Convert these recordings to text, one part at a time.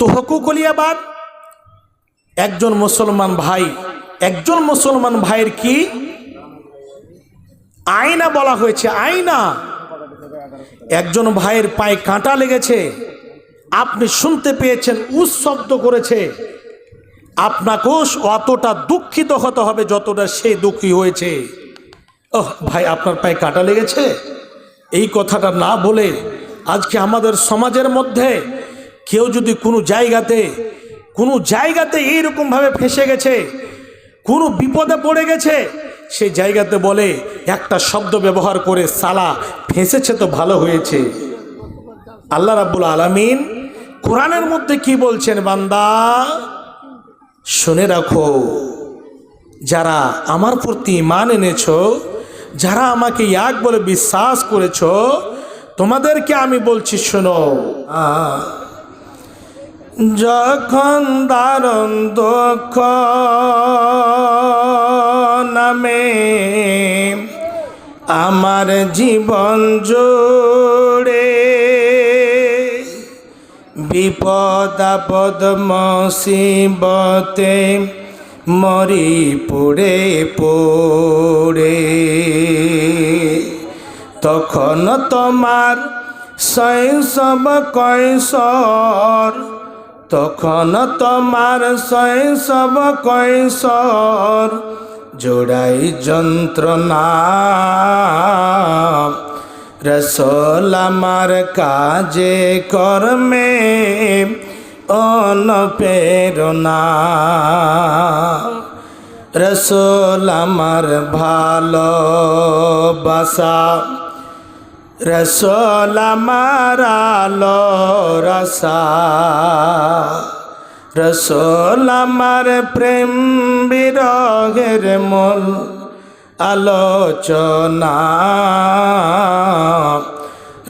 তো হকুকলিয়াবাদ একজন মুসলমান ভাই, একজন মুসলমান ভাইয়ের কি আয়না বলা হয়েছে, আয়না। একজন ভাইয়ের পায়ে কাঁটা লেগেছে, আপনি শুনতে পেয়েছেন, উস শব্দ করেছে। আপনাকেও অতটা দুঃখিত হতে হবে যতটা সে দুঃখী হয়েছে। ওহ, ভাই, আপনার পায়ে কাঁটা লেগেছে? এই কথাটা না বলে আজকে আমাদের সমাজের মধ্যে কেউ যদি কোনো জায়গাতে কোনো জায়গাতে এইরকমভাবে ফেসে গেছে কোনো বিপদে পড়ে গেছে সেই জায়গাতে বলে একটা শব্দ ব্যবহার করে সালা ফেঁসেছে তো ভালো হয়েছে। আল্লাহ রাব্বুল আলামিন কোরআনের মধ্যে কি বলছেন বান্দা? শুনে রাখো যারা আমার প্রতি ইমান এনেছ যারা আমাকে এক বলে বিশ্বাস করেছ তোমাদেরকে আমি বলছি শোনো। আহ, যখন দারুণ দুঃখ নামে আমার জীবন জোড়ে, বিপদ, আপদ, মসিবতে মরি পড়ে পড়ে। তখন তোমার শৈশব কৈশোর তখন তোমার শৈশব কৈশোর জোড়াই যন্ত্রণা। রসোল আমার কাজে কর্মে অনপেরণা রসোল আমার ভালোবাসা। রসোল আমার আলো রসা, রসোল আমার প্রেম বিরগের মূল আলোচনা,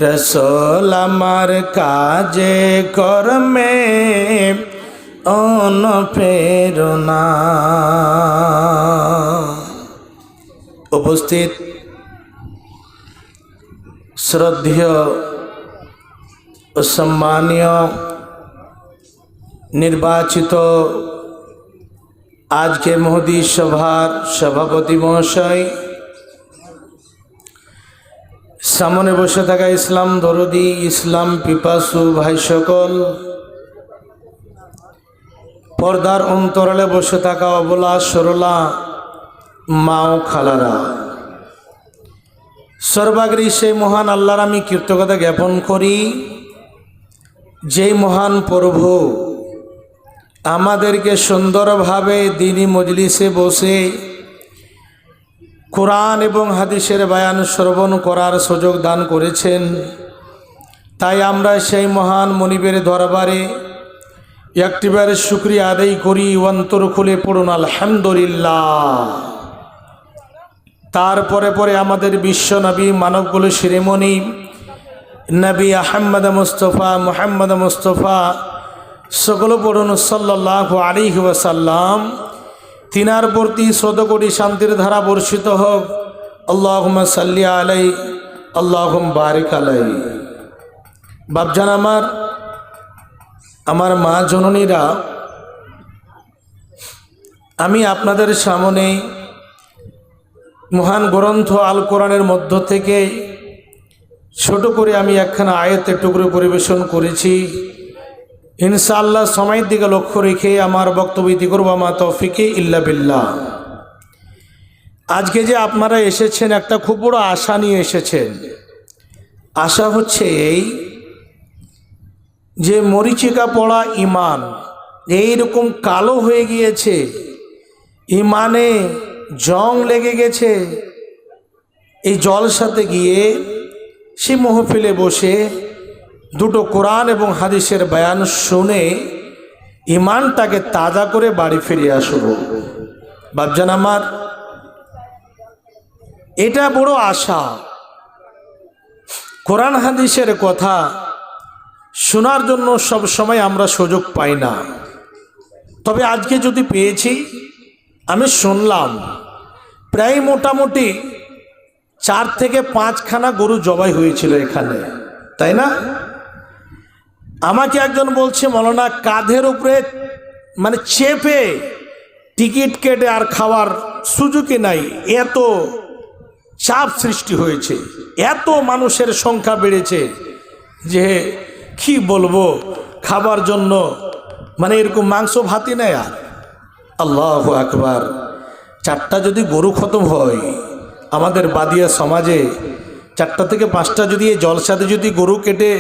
রসোল আমার কাজে কর্মে অনপেরণা উপস্থিত শ্রদ্ধেয় ও সম্মানীয় নির্বাচিত আজকে মোহদি সভার সভাপতি মহাশয়, সামনে বসে থাকা ইসলাম দরদি, ইসলাম পিপাসু ভাই সকল, পর্দার অন্তরালে বসে থাকা অবলা সরলা মাও খালারা। সর্বাগ্রী সেই মহান আল্লাহর আমি কীর্তকতা জ্ঞাপন করি, যেই মহান প্রভু আমাদেরকে সুন্দরভাবে দিনী মজলিসে বসে কোরআন এবং হাদিসের বায়ান শ্রবণ করার সুযোগ দান করেছেন। তাই আমরা সেই মহান মনিবের দরবারে একটিবার শুক্রিয়া আদায় করি। অন্তর খুলে পড়ুন, আলহামদুলিল্লাহ। তারপরে পরে আমাদের বিশ্ব নবী মানবগুলো শিরেমণি, নবী আহম্মদ মুস্তফা, মুহাম্মদ মুস্তফা, সকল পড়ুন সাল্লাহ আলিহি ওয়াসাল্লাম। তিনার প্রতি শতকোটি শান্তির ধারা বর্ষিত হোক। আল্লাহ সাল্লি আলাই আল্লাহ বারিক আলাই। বাবজান আমার আমার মা জননীরা, আমি আপনাদের সামনে মহান গ্রন্থ আল কোরআনের মধ্য থেকে ছোট করে আমি একখানা আয়তের টুকরো পরিবেশন করেছি। ইনশাআল্লাহ সময়ের দিকে লক্ষ্য রেখে আমার বক্তব্য ইতি করব আমার তৌফিকে ইল্লা বিল্লাহ। আজকে যে আপনারা এসেছেন, একটা খুব বড় আশা নিয়ে এসেছেন। আশা হচ্ছে এই যে মরিচিকা পড়া ইমান এইরকম কালো হয়ে গিয়েছে ইমানে জং লেগে গেছে। এই জলসাতে গিয়ে সে মহফিলে বসে দুটো কোরআন এবং হাদিসের বয়ান শুনে ইমানটাকে তাজা করে বাড়ি ফিরে আসব। বাবজান আমার, এটা বড় আশা। কোরআন হাদিসের কথা শোনার জন্য সব সময় আমরা সুযোগ পাই না। তবে আজকে যদি পেয়েছি আমি শুনলাম, প্রায় মোটামুটি চার থেকে পাঁচখানা গরু জবাই হয়েছিল এখানে, তাই না? আমাকে একজন বলছে, মলনা, কাঁধের উপরে মানে চেপে টিকিট কেটে আর খাওয়ার সুযোগই নাই, এত চাপ সৃষ্টি হয়েছে, এত মানুষের সংখ্যা বেড়েছে যে কি বলব, খাবার জন্য মানে এরকম মাংস ভাতি নেয় আর। আল্লাহ আকবার। চারটা যদি গরু খতম হয়, আমাদের বাদিয়া সমাজে চারটা থেকে পাঁচটা যদি এই জলসাতে যদি গরু কেটে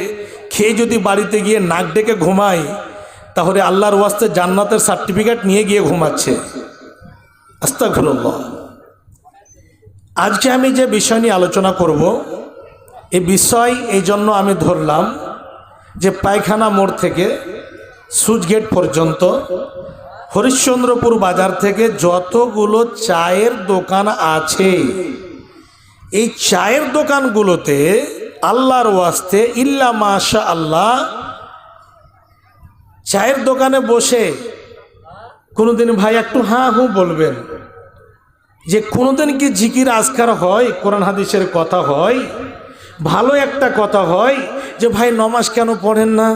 খেয়ে যদি বাড়িতে গিয়ে নাক ডেকে ঘুমাই তাহলে আল্লাহর ওয়াস্তে জান্নাতের সার্টিফিকেট নিয়ে গিয়ে ঘুমাচ্ছে। আস্তাগফিরুল্লাহ। আজকে আমি যে বিষয় নিয়ে আলোচনা করব এই বিষয় এই জন্য আমি ধরলাম যে পায়খানা মোড় থেকে সুচগেট পর্যন্ত হরিশ্চন্দ্রপুর বাজার থেকে যতগুলো চায়ের দোকান আছে, এই চায়ের দোকানগুলোতে আল্লাহর ওয়াস্তে ইল্লা মাশা আল্লাহ চায়ের দোকানে বসে কোনোদিন ভাই একটু হাঁ হু বলবেন। যে কোনোদিন কি জিকির আজকার হয়, কোরআন হাদিসের কথা হয়, ভালো একটা কথা হয়, যে ভাই নমাজ কেন পড়েন না,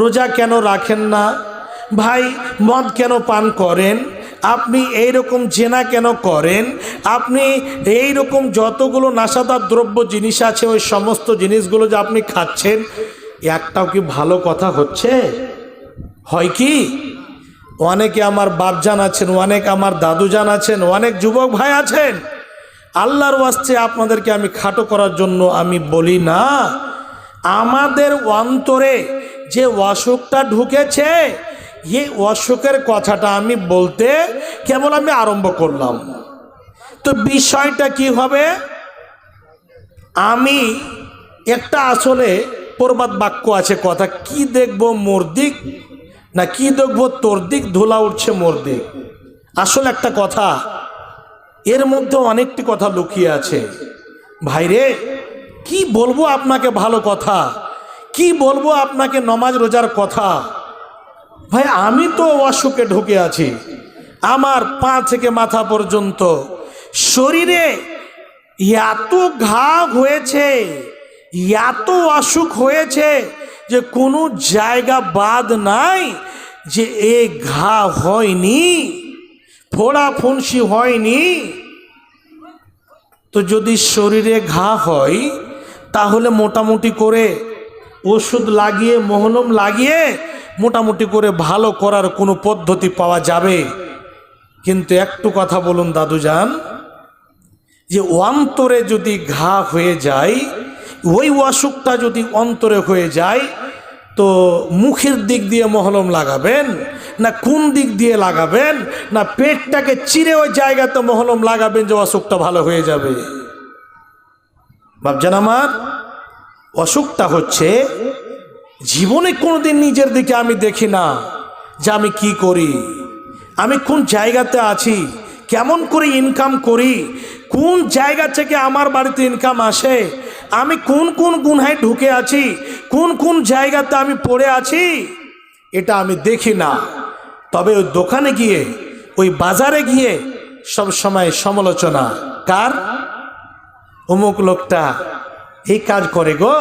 রোজা কেন রাখেন না ভাই, মদ কেন পান করেন? আপনি এই রকম জেনা কেন করেন? আপনি এই রকম যতগুলো নাশাদার দ্রব্য জিনিস আছে, ওই সমস্ত জিনিসগুলো যে আপনি খাচ্ছেন, একটাও কি ভালো কথা হচ্ছে? হয় কি? অনেকে আমার বাপজান আছেন, অনেক আমার দাদুজান আছেন, অনেক যুবক ভাই আছেন। আল্লাহর ওয়াস্তে আপনাদেরকে আমি খাটো করার জন্য আমি বলি না। আমাদের অন্তরে যে অসুখটা ঢুকেছে এই অসুখের কথাটা আমি বলতে কেবল আমি আরম্ভ করলাম। তো বিষয়টা কি হবে? আমি একটা আসলে প্রবাদ বাক্য আছে, কথা কি দেখব মোর দিক না কি দেখব তোর দিক ধুলা উঠছে মোর দিক আসলে একটা কথা, এর মধ্যে অনেকটি কথা লুকিয়ে আছে। ভাইরে, কি বলব আপনাকে ভালো কথা? কি বলব আপনাকে নমাজ রোজার কথা? ভাই, আমি তো অসুখে ঢুকে আছি। আমার পা থেকে মাথা পর্যন্ত। শরীরে এত ঘা হয়েছে, এত অসুখ হয়েছে যে কোনো জায়গা বাদ নাই যে এ ঘা হয়নি, ফোড়া ফুনসি হয়নি। তো যদি শরীরে ঘা হয়, তাহলে মোটামুটি করে ওষুধ লাগিয়ে মহলম লাগিয়ে মোটামুটি করে ভালো করার কোনো পদ্ধতি পাওয়া যাবে। কিন্তু একটু কথা বলুন দাদুজান, যে অন্তরে যদি ঘা হয়ে যায়, ওই অসুখটা যদি অন্তরে হয়ে যায়, তো মুখের দিক দিয়ে মহলম লাগাবেন, না কোন দিক দিয়ে লাগাবেন, না পেটটাকে চিরে ওই জায়গাতে মহলম লাগাবেন যে অসুখটা ভালো হয়ে যাবে। ভাবছেন আমার, অসুখটা হচ্ছে জীবনে কোনোদিন নিজের দিকে আমি দেখি না যে আমি কি করি, আমি কোন জায়গাতে আছি, কেমন করে ইনকাম করি, কোন জায়গা থেকে আমার বাড়িতে ইনকাম আসে, আমি কোন কোন গুনহায় ঢুকে আছি, কোন কোন জায়গাতে আমি পড়ে আছি, এটা আমি দেখি না। তবে ওই দোকানে গিয়ে, ওই বাজারে গিয়ে সব সময় সমালোচনা। কার? অমুক লোকটা এই কাজ করে গো।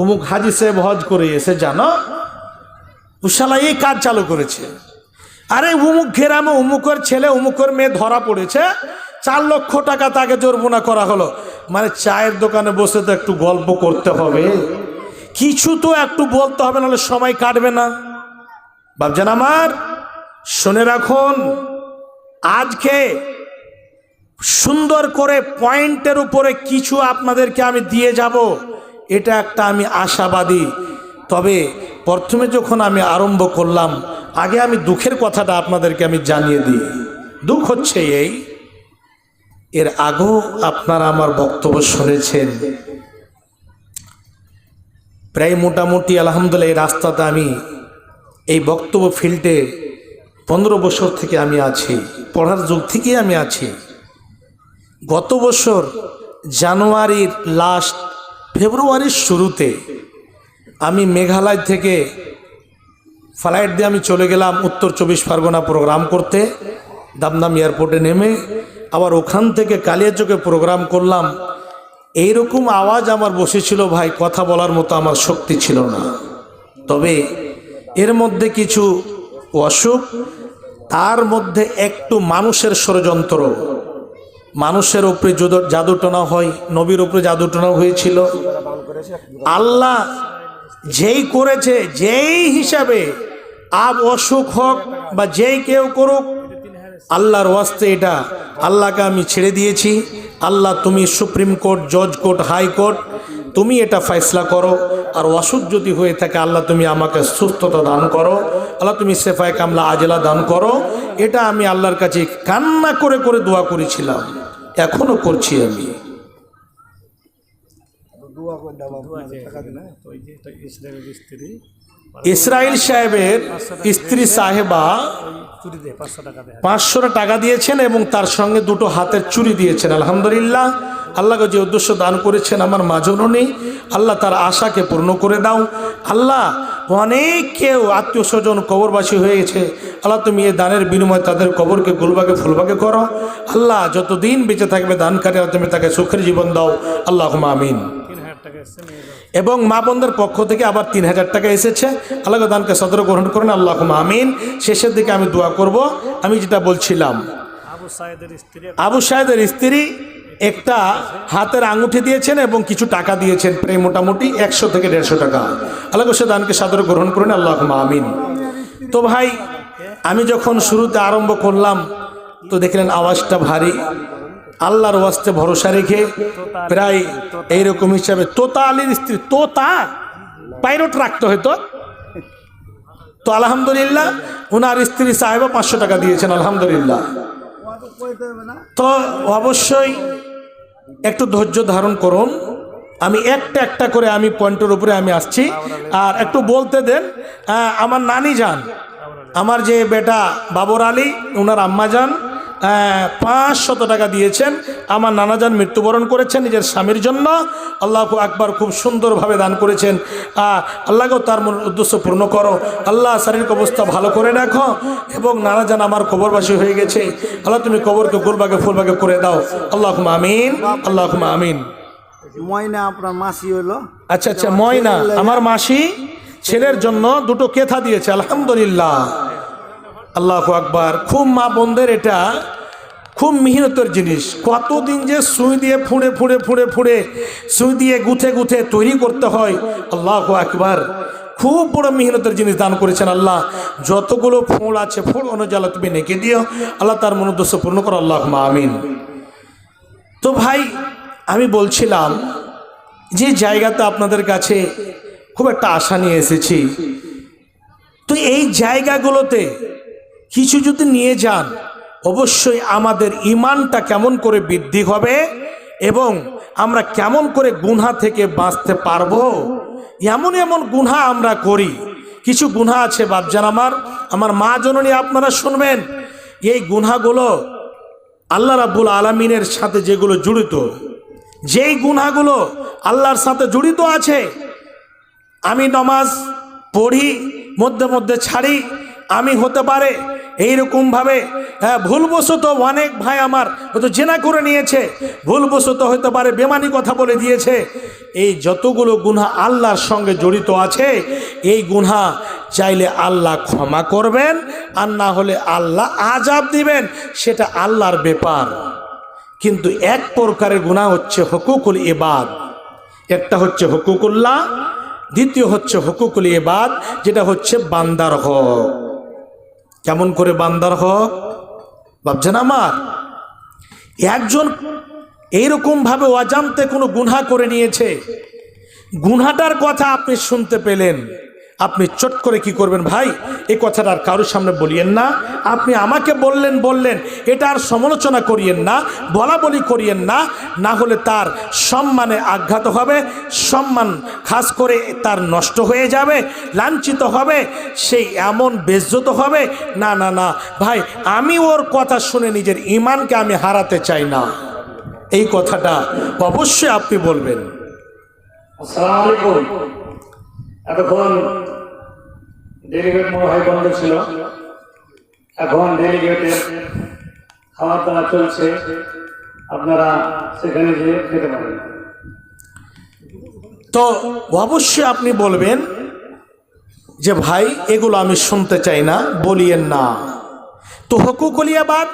অমুক হাজি সাহেব হজ করে এসে জানো, উশালা এই কাজ চালু করেছে। আরে উমুক ঘেরামে উমুকের ছেলে উমুকের মেয়ে ধরা পড়েছে, চার লক্ষ টাকা তাকে জরিমানা করা হলো। মানে চায়ের দোকানে বসে তো একটু গল্প করতে হবে। কিছু তো একটু বলতে হবে, নাহলে সময় কাটবে না। ভাবছেন আমার, শুনে রাখুন, আজকে সুন্দর করে পয়েন্টের উপরে কিছু আপনাদেরকে আমি দিয়ে যাব। এটা একটা আমি আশাবাদী। তবে প্রথমে যখন আমি আরম্ভ করলাম, আগে আমি দুঃখের কথাটা আপনাদেরকে আমি জানিয়ে দিই। দুঃখ হচ্ছে এই, এর আগেও আপনারা আমার বক্তব্য শুনেছেন। প্রায় মোটামুটি আলহামদুলিল্লাহ এই রাস্তাতে আমি এই বক্তব্য ফিল্ডে পনেরো বছর থেকে আমি আছি, পড়ার যুগ থেকেই আমি আছি। গত বছর জানুয়ারির লাস্ট ফেব্রুয়ারির শুরুতে আমি মেঘালয় থেকে ফ্লাইট দিয়ে আমি চলে গেলাম উত্তর চব্বিশ পরগনা প্রোগ্রাম করতে, দামদাম এয়ারপোর্টে নেমে। আবার ওখান থেকে কালিয়াচকে প্রোগ্রাম করলাম। এই রকম আওয়াজ আমার বসেছিল ভাই, কথা বলার মতো আমার শক্তি ছিল না। তবে এর মধ্যে কিছু অসুখ, তার মধ্যে একটু মানুষের ষড়যন্ত্র মানুষের উপরে জাদুটনা হয়, নবীর উপরে জাদুটনা হয়েছিল। আল্লাহ যেই করেছে, যেই হিসাবে আব অসুখ হোক বা যেই কেউ করুক, আল্লাহর ওয়াস্তে এটা আল্লাহকে আমি ছেড়ে দিয়েছি। আল্লাহ তুমি সুপ্রিম কোর্ট, জজ কোর্ট হাইকোর্ট তুমি এটা ফয়সলা করো আর অসুখ যদি হয়ে থাকে আল্লাহ তুমি আমাকে সুস্থতা দান করো আল্লাহ তুমি সেফায় কামলা আজলা দান করো। এটা আমি আল্লাহর কাছে কান্না করে করে দোয়া করেছিলাম এখনও করছি আমি। ওই যে এটা ইসলামের স্ত্রী ইসরায়েল সাহেবের স্ত্রী সাহেবা পাঁচশো টাকা দিয়েছেন এবং তার সঙ্গে দুটো হাতের চুরি দিয়েছেন আলহামদুলিল্লাহ। আল্লাহকে যে উদ্দেশ্য দান করেছেন আমার মাজননী আল্লাহ তার আশাকে পূর্ণ করে দাও। আল্লাহ, অনেক কেউ আত্মীয় স্বজন কবরবাসী হয়ে গেছে। আল্লাহ, তুমি এই দানের বিনিময়ে তাদের কবরকে গুলবাগে ফুলবাগে করো। আল্লাহ, যতদিন বেঁচে থাকবে দানকারী, আল্লাহ তুমি তাকে সুখের জীবন দাও। আল্লাহ আমিন। এবং মা বোনদের পক্ষ থেকে আবার তিন হাজার টাকা এসেছে। আল্লাহ দানকে সদর গ্রহণ করেন। আল্লাহ আমিন। শেষের দিকে আমি দোয়া করব। আমি যেটা বলছিলাম আবু সাহেদের স্ত্রী একটা হাতের আঙুঠি দিয়েছেন এবং কিছু টাকা দিয়েছেন, প্রায় মোটামুটি একশো থেকে দেড়শো টাকা। আল্লাহ সে দানকে সাদর গ্রহণ করেন আল্লাহ আমিন। তো ভাই, আমি যখন শুরুতে আরম্ভ করলাম, তো দেখলেন আওয়াজটা ভারী। আল্লাহর ওয়াস্তে ভরসা রেখে প্রায় এইরকম হিসাবে তোতা আলীর স্ত্রী, তোতা? পাইরট রাখতে হয়তো তো? আলহামদুলিল্লাহ ওনার স্ত্রী সাহেবা পাঁচশো টাকা দিয়েছেন, আলহামদুলিল্লাহ। তো অবশ্যই একটু ধৈর্য ধারণ করুন। আমি একটা একটা করে আমি পয়েন্টের উপরে আমি আসছি। আর একটু বলতে দেন আমার নানি যান। আমার যে বেটা বাবর আলী ওনার আম্মা যান। পাঁচ শত টাকা দিয়েছেন। আমার নানাজান মৃত্যুবরণ করেছেন নিজের স্বামীর জন্য। আল্লাহ আকবার খুব সুন্দরভাবে দান করেছেন। আহ, আল্লাহকেও তার উদ্দেশ্য পূর্ণ করো। আল্লাহ শারীরিক অবস্থা ভালো করে রাখো এবং নানাজান আমার কবরবাসী হয়ে গেছে। আল্লাহ তুমি কবরকে গোলবাগে ফুলবাগে করে দাও। আল্লাহ আমিন আল্লাহ আমিন। ময়না আপনার মাসি হইল আচ্ছা আচ্ছা ময়না আমার মাসি ছেলের জন্য দুটো কেথা দিয়েছে আলহামদুলিল্লাহ। আল্লাহ আকবার। খুব মা বোনদের এটা খুব মিহিনতের জিনিস। কতদিন যে সুই দিয়ে ফুঁড়ে ফুঁড়ে ফুঁড়ে ফুঁড়ে সুই দিয়ে গুথে গুথে তৈরি করতে হয়, আল্লাহ আকবার। খুব বড় মেহনতের জিনিস দান করেছেন আল্লাহ। যতগুলো ফুল আছে ফুল আল্লাহ তুমি নেকে দিও, আল্লাহ তার মনোদ্দেশ্য পূর্ণ করো আল্লাহ আমিন। তো ভাই, আমি বলছিলাম যে জায়গাতে আপনাদের কাছে খুব একটা আশা নিয়ে এসেছি। তো এই জায়গাগুলোতে কিছু যদি নিয়ে যান, অবশ্যই আমাদের ইমানটা কেমন করে বৃদ্ধি হবে এবং আমরা কেমন করে গুনহা থেকে বাঁচতে পারব? এমন এমন গুনহা আমরা করি। কিছু গুনহা আছে, বাপজান আমার। আমার মা জননী আপনারা শুনবেন। এই গুনহাগুলো আল্লাহ রাব্বুল আলমিনের সাথে যেগুলো জড়িত, যেই গুনাগুলো আল্লাহর সাথে জড়িত আছে, আমি নমাজ পড়ি, মধ্যে মধ্যে ছাড়ি, আমি হতে পারে এইরকমভাবে হ্যাঁ ভুলবশত অনেক ভাই আমার হয়তো জেনা করে নিয়েছে, ভুলবশত হতে পারে বেমানি কথা বলে দিয়েছে। এই যতগুলো গুনহা আল্লাহর সঙ্গে জড়িত আছে, এই গুনহা চাইলে আল্লাহ ক্ষমা করবেন, আর না হলে আল্লাহ আজাব দিবেন, সেটা আল্লাহর ব্যাপার। কিন্তু এক প্রকারের গুণা হচ্ছে হকুকুল এবাদ একটা হচ্ছে হকুকুল্লাহ, দ্বিতীয় হচ্ছে হকুকুল এবাদ যেটা হচ্ছে বান্দার হক। কেমন করে বান্দার হক? ভাবছেন আমার? একজন এইরকমভাবে অজান্তে কোনো গুনহা করে নিয়েছে। গুনহাটার কথা আপনি শুনতে পেলেন। আপনি চট করে কি করবেন ভাই? এই কথাটা আর কারোর সামনে বলিয়েন না। আপনি আমাকে বললেন বললেন, এটা আর সমালোচনা করিয়েন না বলা বলি করিয়েন না। না হলে তার সম্মানে আঘাত হবে, সম্মান খাস করে তার নষ্ট হয়ে যাবে, লাঞ্ছিত হবে সেই এমন বেজ্জত হবে। না না না, ভাই, আমি ওর কথা শুনে নিজের ইমানকে আমি হারাতে চাই না। এই কথাটা অবশ্যই আপনি বলবেন। আসসালামু আলাইকুম। এতক্ষণ ডেলিগেট মনে হয় বন্ধ ছিল। এখন ডেলিগেটের খাওয়া দাওয়া চলছে। আপনারা সেখানে গিয়ে খেতে পারেন। তো অবশ্যই আপনি বলবেন যে, ভাই, এগুলো আমি শুনতে চাই না, বলিয়েন না। তো হকুকলিয়াবাদ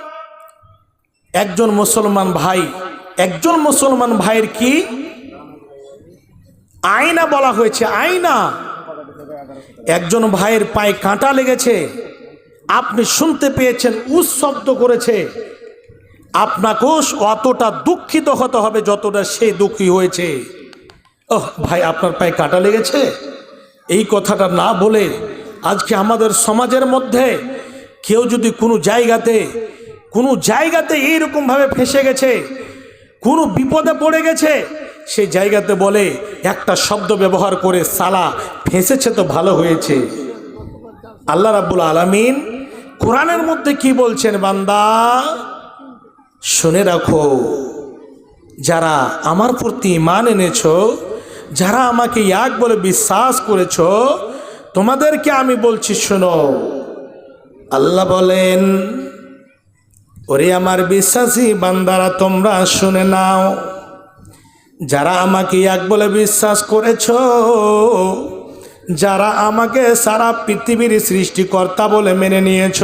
একজন মুসলমান ভাই, একজন মুসলমান ভাইয়ের কি আয়না বলা হয়েছে? আয়না। একজন ভাইয়ের পায়ে কাঁটা লেগেছে। আপনি শুনতে পেয়েছেন, উস শব্দ করেছে। আপনাকেও অতটা দুঃখিত হতে হবে যতটা সে দুঃখী হয়েছে। ওহ, ভাই, আপনার পায়ে কাঁটা লেগেছে? এই কথাটা না বলে আজকে আমাদের সমাজের মধ্যে কেউ যদি কোনো জায়গাতে কোনো জায়গাতে এইরকমভাবে ফেসে গেছে, কোনো বিপদে পড়ে গেছে সেই জায়গাতে বলে, একটা শব্দ ব্যবহার করে সালা ফেঁসেছে তো ভালো হয়েছে। আল্লাহ রাব্বুল আলামিন কোরআনের মধ্যে কি বলছেন বান্দা? শুনে রাখো, যারা আমার প্রতি ইমান এনেছ, যারা আমাকে এক বলে বিশ্বাস করেছ, তোমাদেরকে আমি বলছি শোনো। আল্লাহ বলেন, ওরে আমার বিশ্বাসী বান্দারা, তোমরা শুনে নাও। যারা আমাকে এক বলে বিশ্বাস করেছ, যারা আমাকে সারা পৃথিবীর সৃষ্টিকর্তা বলে মেনে নিয়েছ,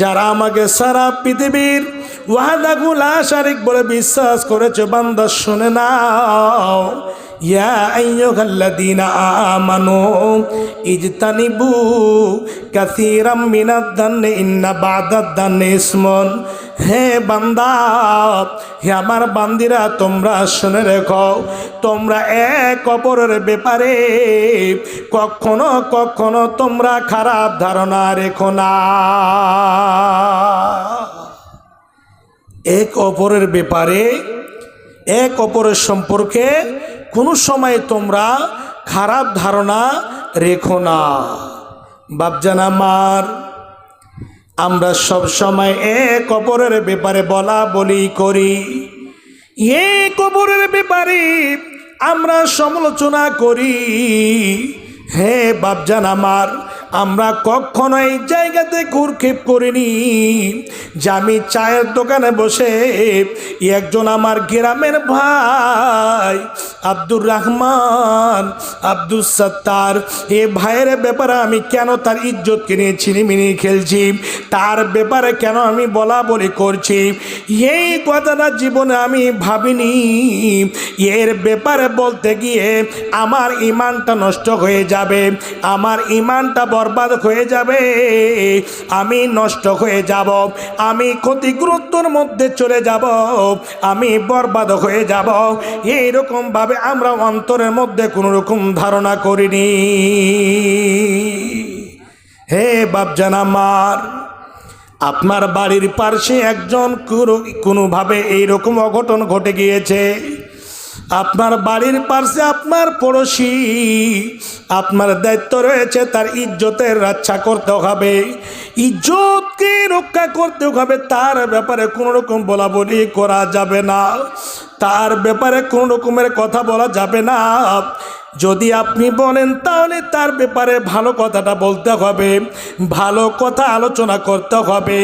যারা আমাকে সারা পৃথিবীর ওয়াহাদাগুলা শারিক বলে বিশ্বাস করেছে, বান্দা শুনে নাও। ইয়া ইজতানিবু হে বান্দা, হে আমার বান্দিরা, তোমরা শুনে রেখো, তোমরা এক অপরের ব্যাপারে কখনো কখনো তোমরা খারাপ ধারণা রেখো না। এক অপরের ব্যাপারে, এক অপরের সম্পর্কে কোনো সময় তোমরা খারাপ ধারণা রেখো না। বাপজান আমার আমরা সব সময় এক অপরের ব্যাপারে বলা বলি করি। এ কবরের ব্যাপারে আমরা সমালোচনা করি। হে বাপজান আমার আমরা কখনো এই জায়গাতে কুরক্ষেপ করিনি। যে আমি চায়ের দোকানে বসে একজন আমার গ্রামের ভাই, আব্দুর রহমান আব্দুল সত্তার। এ ভাইয়ের ব্যাপারে আমি কেন তার ইজ্জত কিনে ছিনিমিনি খেলছি? তার ব্যাপারে কেন আমি বলা বলি করছি? এই কথাটা জীবনে আমি ভাবিনি। এর ব্যাপারে বলতে গিয়ে আমার ইমানটা নষ্ট হয়ে যাবে। আমার ইমানটা বরবাদ হয়ে যাবে। আমি নষ্ট হয়ে যাব। আমি ক্ষতিগ্রস্তর মধ্যে চলে যাব। আমি বরবাদ হয়ে যাব। এইরকম ভাবে আমরা অন্তরের মধ্যে কোনো রকম ধারণা করিনি। হে বাপজান আমার, আপনার বাড়ির পাশে একজন কোনো- কোনোভাবে এইরকম অঘটন ঘটে গিয়েছে। আপনার বাড়ির পাশে আপনার পড়োশি, আপনার দায়িত্ব রয়েছে তার ইজ্জতের রক্ষা করতে হবে। ইজ্জতকে রক্ষা করতে হবে, তার ব্যাপারে কোনো রকম বলা বলি করা যাবে না। তার ব্যাপারে কোনো রকমের কথা বলা যাবে না। যদি আপনি বলেন, তাহলে তার ব্যাপারে ভালো কথাটা বলতে হবে, ভালো কথা আলোচনা করতে হবে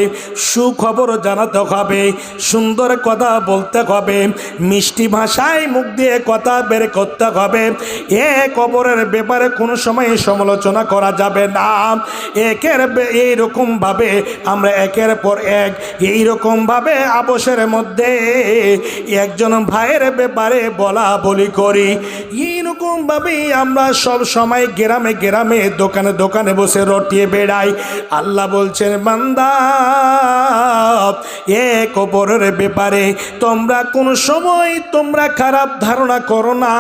সুখবর জানাতে হবে, সুন্দর কথা বলতে হবে, মিষ্টি ভাষায় মুখ দিয়ে কথা বের করতে হবে। এ কবরের ব্যাপারে কোনো সময় সমালোচনা করা যাবে না। একের এইরকমভাবে আমরা একের পর এক, এইরকমভাবে আপোষের মধ্যে একজন ভাইয়ের ব্যাপারে বলা বলি করি। এইরকমভাবেই আমরা সব সময় গ্রামে গ্রামে, দোকানে দোকানে বসে রটিয়ে বেড়াই। আল্লাহ বলছেন, বান্দা, এক অপরের ব্যাপারে তোমরা কোনো সময় তোমরা খারাপ ধারণা করো না।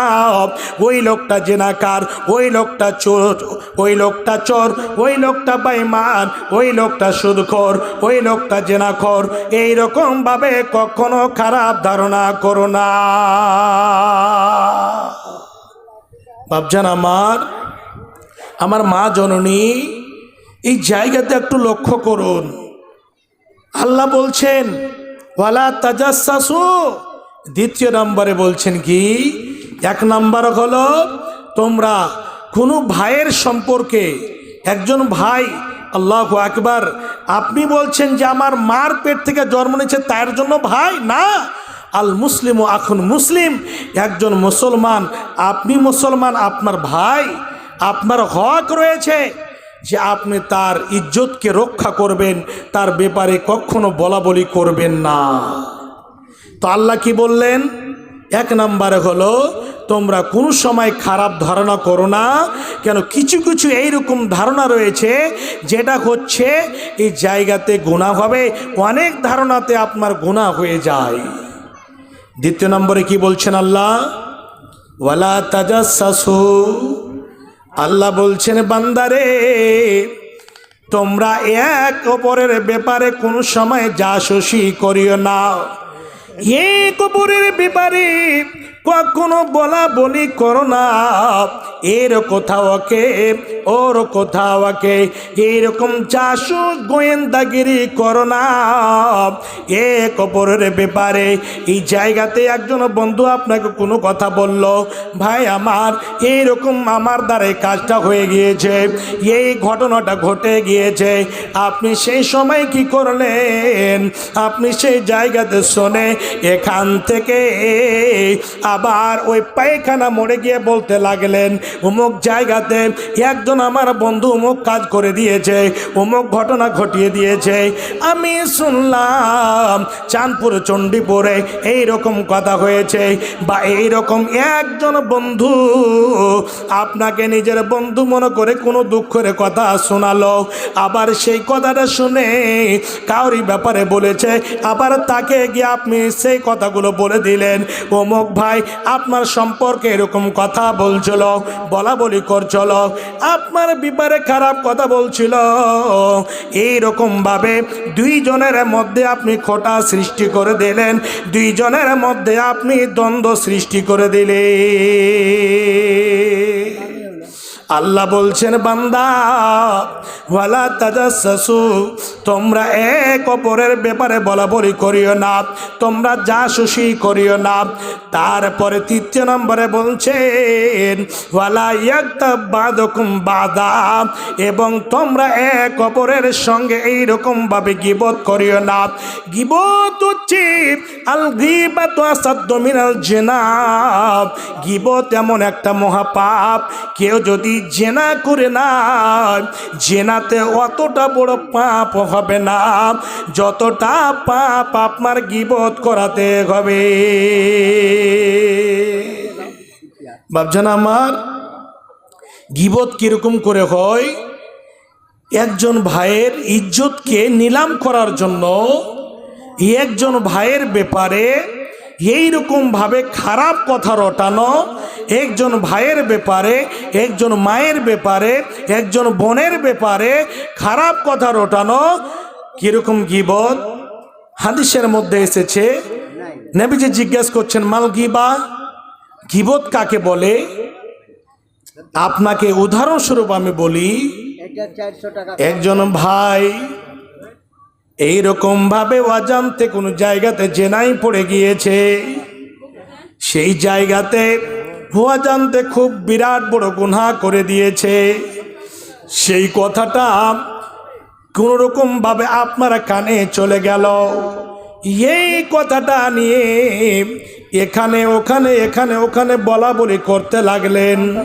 ওই লোকটা জেনাকার, ওই লোকটা চোর, ওই লোকটা চোর, ওই লোকটা বাইমান ওই লোকটা সুদখোর, ওই লোকটা জেনাখোর। এইরকম ভাবে কখনো খারাপ ধারণা করো না। বাবজান আমার আমার মা জননী, এই জায়গাতে একটু লক্ষ্য করুন। আল্লাহ বলছেন, ওয়ালা তাজাসু দ্বিতীয় নম্বরে বলছেন কি? এক নম্বর হলো, তোমরা কোনো ভাইয়ের সম্পর্কে, একজন ভাই, আল্লাহ আকবার, আপনি বলছেন যে আমার মার পেট থেকে জন্ম নিয়েছে, তার জন্য ভাই? না। আল মুসলিম ও এখন মুসলিম। একজন মুসলমান, আপনি মুসলমান, আপনার ভাই, আপনার হক রয়েছে যে আপনি তার ইজ্জতকে রক্ষা করবেন, তার ব্যাপারে কখনো বলা বলি করবেন না। তো আল্লাহ কি বললেন? এক নম্বরে হলো, তোমরা কোনো সময় খারাপ ধারণা করো না, কেন কিছু কিছু এইরকম ধারণা রয়েছে, যেটা হচ্ছে এই জায়গাতে গুণা হবে, অনেক ধারণাতে আপনার গুণা হয়ে যায়। দ্বিতীয় নম্বরে কি বলছেন আল্লাহ? ওয়ালা তাজাসু আল্লাহ বলছেন, বান্দারে, তোমরা এক অপরের ব্যাপারে কোনো সময় জাসুসি করিও না। এক অপরের ব্যাপারে কখনো বলা বলি করো না। এর কোথাও কে ওর কোথাও কে এরকম চাষু গোয়েন্দাগিরি করো না। এক অপরের ব্যাপারে, এই জায়গাতে একজন বন্ধু আপনাকে কোনো কথা বলল, ভাই আমার এইরকম আমার দ্বারা কাজটা হয়ে গিয়েছে। এই ঘটনাটা ঘটে গিয়েছে। আপনি সেই সময় কি করলেন? আপনি সেই জায়গাতে শোনে, এখান থেকে আবার ওই পায়খানা মরে গিয়ে বলতে লাগলেন অমুক জায়গাতে একজন আমার বন্ধু অমুক কাজ করে দিয়েছে অমুক ঘটনা ঘটিয়ে দিয়েছে। আমি শুনলাম চাঁদপুর চণ্ডীপুরে এই রকম কথা হয়েছে বা এই রকম একজন বন্ধু আপনাকে নিজের বন্ধু মনে করে কোনো দুঃখের কথা শোনালো। আবার সেই কথাটা শুনে কাউরি ব্যাপারে বলেছে, আবার তাকে গিয়ে আপনি সেই কথাগুলো বলে দিলেন অমুক ভাই আপনার সম্পর্কে এরকম কথা বলছিল, বলা বলি করছিল, আপনার ব্যাপারে খারাপ কথা বলছিল। এইরকমভাবে দুইজনের মধ্যে আপনি খোটা সৃষ্টি করে দিলেন, দুইজনের মধ্যে আপনি দ্বন্দ্ব সৃষ্টি করে দিলেন। আল্লাহ বলছেন, বান্দা, ওয়ালা তাজাসসু তোমরা এক অপরের ব্যাপারে বলা বলি করিও না, তোমরা যা সুশি করিও না। তারপরে তৃতীয় নম্বরে বলছেন, ওয়ালা ইয়াক্তা বাদকুম বাদা, এবং তোমরা এক অপরের সঙ্গে এইরকম ভাবে গিবত করিও না। গিবত হচ্ছে আল গিবাত আসাদ্দ মিনাল জেনাব গিবত এমন একটা মহাপাপ, কেউ যদি জেনা করে না, জেনাতে অতটা বড় পাপ হবে না। যতটা পাপ আপনার গিবত করাতে হবে। ভাবছেন আমার, গিবত কীরকম করে হয়? একজন ভাইয়ের ইজ্জতকে নিলাম করার জন্য, একজন ভাইয়ের ব্যাপারে এইরকম ভাবে খারাপ কথা রটানো একজন ভাইয়ের ব্যাপারে একজন মায়ের ব্যাপারে একজন বোনের ব্যাপারে খারাপ কথা রটানো কীরকম গিবত? হাদিসের মধ্যে এসেছে নেবিজি জিজ্ঞেস করছেন মাল গিবা? গিবত কাকে বলে? আপনাকে উদাহরণস্বরূপ আমি বলি এটা চারশো টাকা একজন ভাই এইরকম ভাবে অজান্তে কোনো জায়গাতে জেনাই পড়ে গিয়েছে। সেই জায়গাতে অজান্তে খুব বিরাট বড় গুণা করে দিয়েছে। সেই কথাটা কোন রকম ভাবে আপনারা কানে চলে গেল। এই কথাটা নিয়ে এখানে, ওখানে এখানে, ওখানে বলা বলি করতে লাগলেন।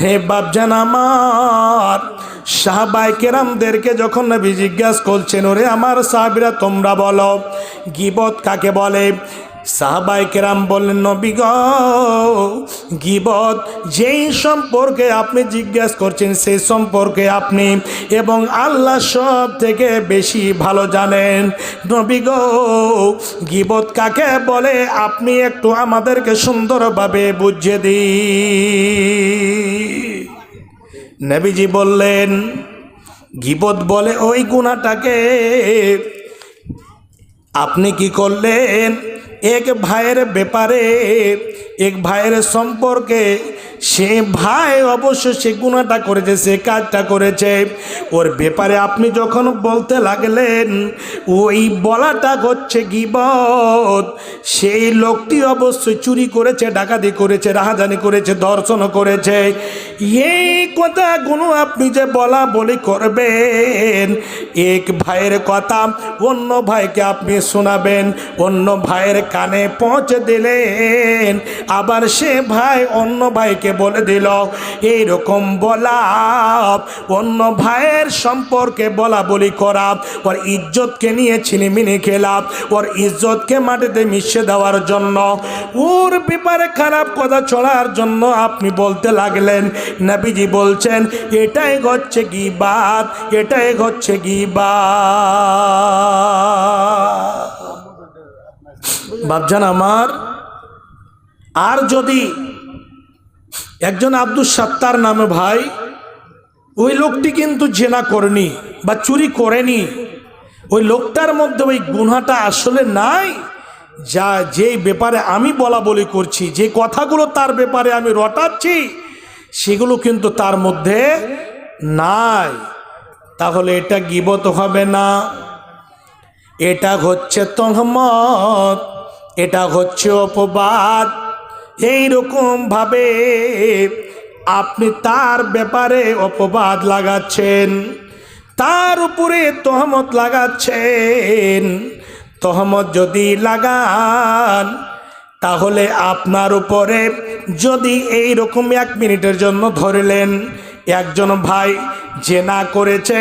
হে বাপজান আমার সাহাবাই কেরামদেরকে যখন নবী জিজ্ঞাসা করছেন, ওরে আমার সাহাবিরা, তোমরা বলো। গিবত কাকে বলে? সাহাবাই কেরাম বললেন, নবী গ, গিবত যেই সম্পর্কে আপনি জিজ্ঞেস করছেন, সেই সম্পর্কে আপনি এবং আল্লাহ সব থেকে বেশি ভালো জানেন। নবী গো, গিবত কাকে বলে? আপনি একটু আমাদেরকে সুন্দরভাবে বুঝিয়ে দিন। নবীজি বললেন, গিবত বলে ওই গুণাটাকে আপনি কি করলেন? এক ভাইয়ের ব্যাপারে, এক ভাইয়ের সম্পর্কে, সে ভাই অবশ্য সে গুণাটা করেছে, সে কাজটা করেছে। ওর ব্যাপারে আপনি যখন বলতে লাগলেন, ওই বলাটা হচ্ছে গিবত। সেই লোকটি অবশ্যই চুরি করেছে, ডাকাতি করেছে, রাহাজানি করেছে দর্শন করেছে। এই কথাগুলো আপনি যে বলা বলি করবেন, এক ভাইয়ের কথা অন্য ভাইকে আপনি শোনাবেন, অন্য ভাইয়ের কানে পৌঁছে দিলেন। আবার সে ভাই অন্য ভাইকে বলে দিল, এইরকম বলা, অন্য ভাইয়ের সম্পর্কে বলা বলি করা। ওর ইজ্জতকে নিয়ে ছিনিমিনি খেলা, ওর ইজ্জতকে মাটিতে মিশে দেওয়ার জন্য। ওর ব্যাপারে খারাপ কথা চলার জন্য আপনি বলতে লাগলেন। নাবিজি বলছেন, এটাই হচ্ছে বাত এটাই হচ্ছে কি বাপজান আমার, আর যদি একজন আব্দুল সাত্তার নামে ভাই, ওই লোকটি কিন্তু জেনা করেনি বা চুরি করেনি। ওই লোকটার মধ্যে ওই গুনাটা আসলে নাই, যা যে ব্যাপারে আমি বলা বলি করছি, যে কথাগুলো তার ব্যাপারে আমি রটাচ্ছি, সেগুলো কিন্তু তার মধ্যে নাই। তাহলে এটা গিবত হবে না। এটা হচ্ছে তহমত। এটা হচ্ছে অপবাদ। ভাবে আপনি তার ব্যাপারে অপবাদ লাগাচ্ছেন, তার উপরে তহমত লাগাচ্ছেন। তহমত যদি লাগান, তাহলে আপনার উপরে যদি এই রকম এক মিনিটের জন্য ধরলেন, একজন ভাই যে না করেছে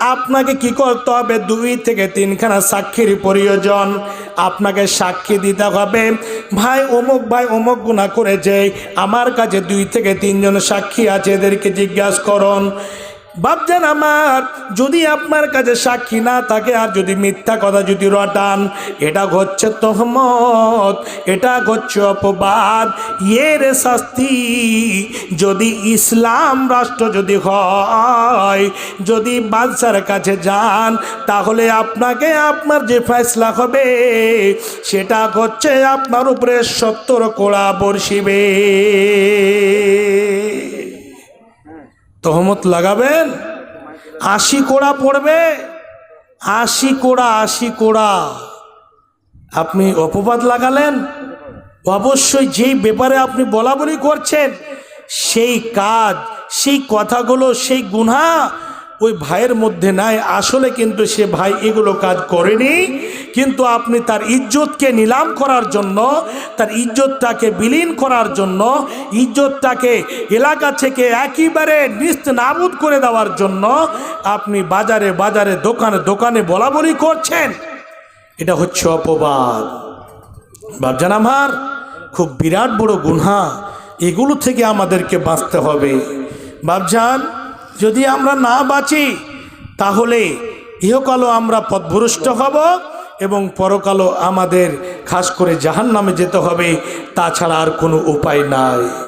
আপনাকে কি করতে হবে? দুই থেকে তিনখানা সাক্ষীর প্রয়োজন। আপনাকে সাক্ষী দিতে হবে। ভাই, অমুক ভাই, অমুক গুণা করেছে। আমার কাছে দুই থেকে তিনজন সাক্ষী আছে, এদেরকে জিজ্ঞাসা করুন। ভাবছেন আমার, যদি আপনার কাছে সাক্ষী না থাকে আর যদি মিথ্যা কথা যদি রটান, এটা হচ্ছে তহমত, এটা হচ্ছে অপবাদ, এর শাস্তি যদি ইসলাম রাষ্ট্র যদি হয়, যদি বাদশার কাছে যান, তাহলে আপনাকে আপনার যে ফেসলা হবে, সেটা হচ্ছে আপনার উপরে সত্তর কোড়া বর্ষিবে। তহমত লাগাবেন? আশি কোড়া পড়বে? আশি কোড়া আশি কোড়া। আপনি অপবাদ লাগালেন? অবশ্যই যেই ব্যাপারে আপনি বলা বলি করছেন, সেই কাজ, সেই কথাগুলো, সেই গুণা ওই ভাইয়ের মধ্যে নাই। আসলে কিন্তু সে ভাই এগুলো কাজ করেনি। কিন্তু আপনি তার ইজ্জতকে নিলাম করার জন্য, তার ইজ্জতটাকে বিলীন করার জন্য, ইজ্জতটাকে এলাকা থেকে একেবারে নিস্ত নাবুদ করে দেওয়ার জন্য আপনি বাজারে বাজারে, দোকানে দোকানে বলা বলি করছেন। এটা হচ্ছে অপবাদ। বাবজান আমার, খুব বিরাট বড় গুনহা। এগুলো থেকে আমাদেরকে বাঁচতে হবে। বাবজান যদি আমরা না বাঁচি, তাহলে ইহকালও আমরা পথভ্রষ্ট হব। এবং পরকালও আমাদের খাস করে জাহান নামে যেতে হবে তাছাড়া আর কোনো উপায় নাই।